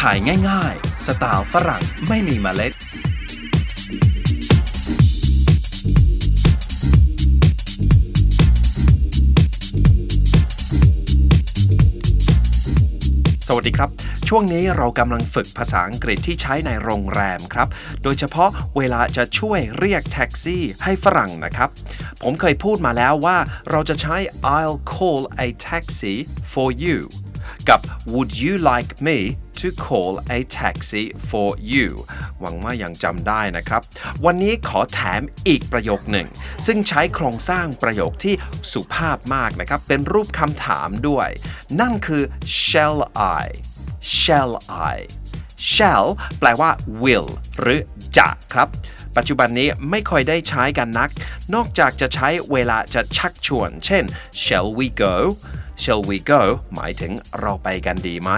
ถ่ายง่ายๆ สไตล์ฝรั่งไม่มีเมล็ด สวัสดีครับ ช่วงนี้เรากำลังฝึกภาษาอังกฤษที่ใช้ในโรงแรมครับ โดยเฉพาะเวลาจะช่วยเรียกแท็กซี่ให้ฝรั่งนะครับ ผมเคยพูดมาแล้วว่าเราจะใช้ I'll call a taxi for you กับ Would you like me to call a taxi for you หวังว่ายังจำได้นะครับ วันนี้ขอแถมอีกประโยคหนึ่ง ซึ่งใช้โครงสร้างประโยคที่สุภาพมากนะครับ เป็นรูปคำถามด้วย นั่นคือ shall I shall I shall แปลว่า will หรือจะครับ ปัจจุบันนี้ไม่ค่อยได้ใช้กันนัก นอกจากจะใช้เวลาจะชักชวน เช่น shall we go shall we go หมายถึงเราไปกันดีไหม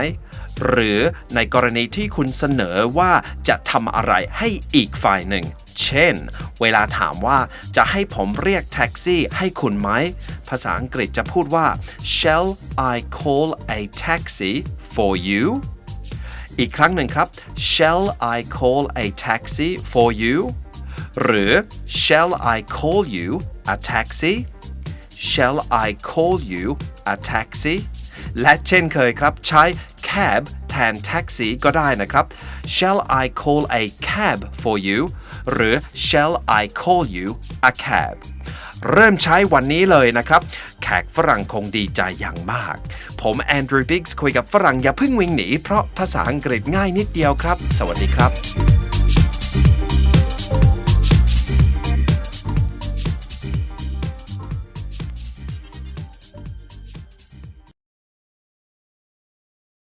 หรือในกรณีที่คุณเสนอว่าจะทำอะไรให้อีกฝ่ายหนึ่ง เช่น เวลาถามว่าจะให้ผมเรียกแท็กซี่ให้คุณไหม ภาษาอังกฤษจะพูดว่า shall I call a taxi for you อีกครั้งหนึ่งครับ shall I call a taxi for you หรือ shall I call you a taxi shall I call you a taxi และเช่นเคยครับ ใช้ cab แทน taxi ก็ได้นะครับ shall I call a cab for you หรือ shall I call you a cab เริ่มใช้วันนี้เลยนะครับ แขกฝรั่งคงดีใจอย่างมาก ผมแอนดรูว์บิกส์คุยกับฝรั่งอย่าเพิ่งวิ่งหนี เพราะภาษาอังกฤษง่ายนิดเดียวครับ สวัสดีครับ